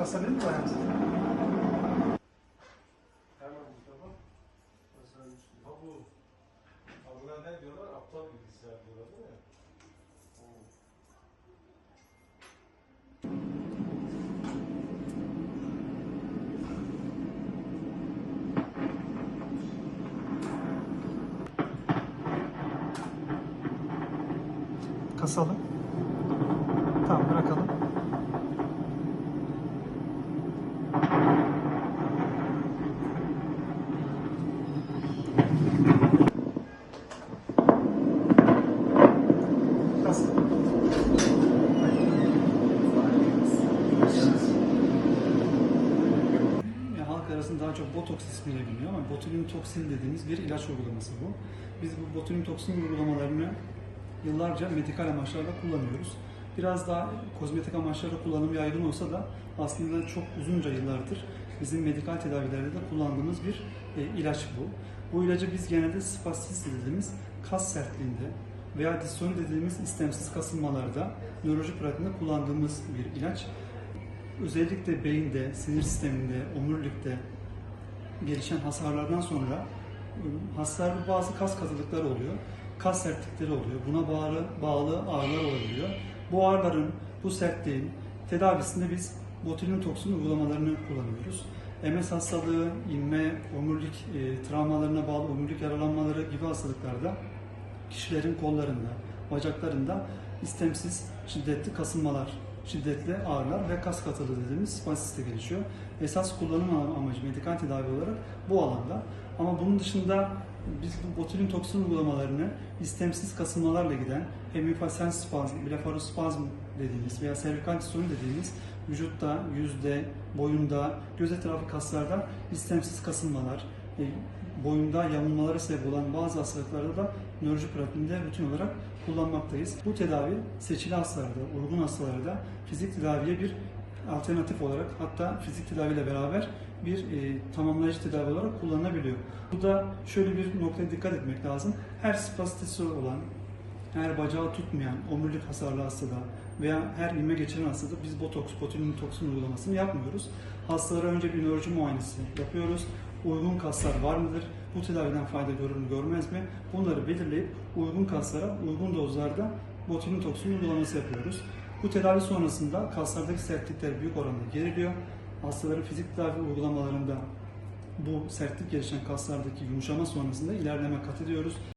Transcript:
kasabilir mi ayağımızı? Hemen Mustafa. Mustafa bu. Ha buna ne diyorlar? Aptal bilgisayar diyorlar değil mi? Kasalım. Tamam bırakalım. Arasında daha çok botoks ismiyle biliniyor ama botulinum toksin dediğimiz bir ilaç uygulaması bu. Biz bu botulinum toksin uygulamalarını yıllarca medikal amaçlarla kullanıyoruz. Biraz daha kozmetik amaçlarla kullanım yaygın olsa da aslında çok uzunca yıllardır bizim medikal tedavilerde de kullandığımız bir e, ilaç bu. Bu ilacı biz genelde spastis dediğimiz kas sertliğinde veya distoni dediğimiz istemsiz kasılmalarda nöroloji pratiğinde kullandığımız bir ilaç. Özellikle beyinde, sinir sisteminde, omurilikte gelişen hasarlardan sonra ıı, hastalarda bazı kas katılıkları oluyor. Kas sertlikleri oluyor. Buna bağlı, bağlı ağrılar olabiliyor. Bu ağrıların, bu sertliğin tedavisinde biz botulinum toksin uygulamalarını kullanıyoruz. MS hastalığı, inme, omurilik e, travmalarına bağlı omurilik yaralanmaları gibi hastalıklarda kişilerin kollarında, bacaklarında istemsiz şiddetli kasılmalar, şiddetli ağrılar ve kas katılığı dediğimiz spasiste gelişiyor. Esas kullanım amacı medikal tedavi olarak bu alanda. Ama bunun dışında biz bu botulinum toksin uygulamalarını istemsiz kasılmalarla giden hemifasen spazm, blefarospazm dediğimiz veya servikal distoni dediğimiz vücutta, yüzde, boyunda, göz etrafı kaslarda istemsiz kasılmalar, boyunda yamulmalara sebep olan bazı hastalıklarda da nöroloji pratiğinde rutin olarak kullanmaktayız. Bu tedavi seçili hastalarda, uygun hastalarda fizik tedaviye bir alternatif olarak hatta fizik tedaviyle beraber bir e, tamamlayıcı tedavi olarak kullanılabiliyor. Burada şöyle bir noktaya dikkat etmek lazım. Her spastisi olan, her bacağı tutmayan omurilik hasarlı hastada veya her ilme geçiren hastada biz botoks, botulinum toksin uygulamasını yapmıyoruz. Hastalara önce bir nöroloji muayenesi yapıyoruz. Uygun kaslar var mıdır? Bu tedaviden fayda görür mü, görmez mi? Bunları belirleyip uygun kaslara, uygun dozlarda botulinum toksin uygulaması yapıyoruz. Bu tedavi sonrasında kaslardaki sertlikler büyük oranda geriliyor. Hastaların fizik tedavi uygulamalarında bu sertlik gelişen kaslardaki yumuşama sonrasında ilerleme kat ediyoruz.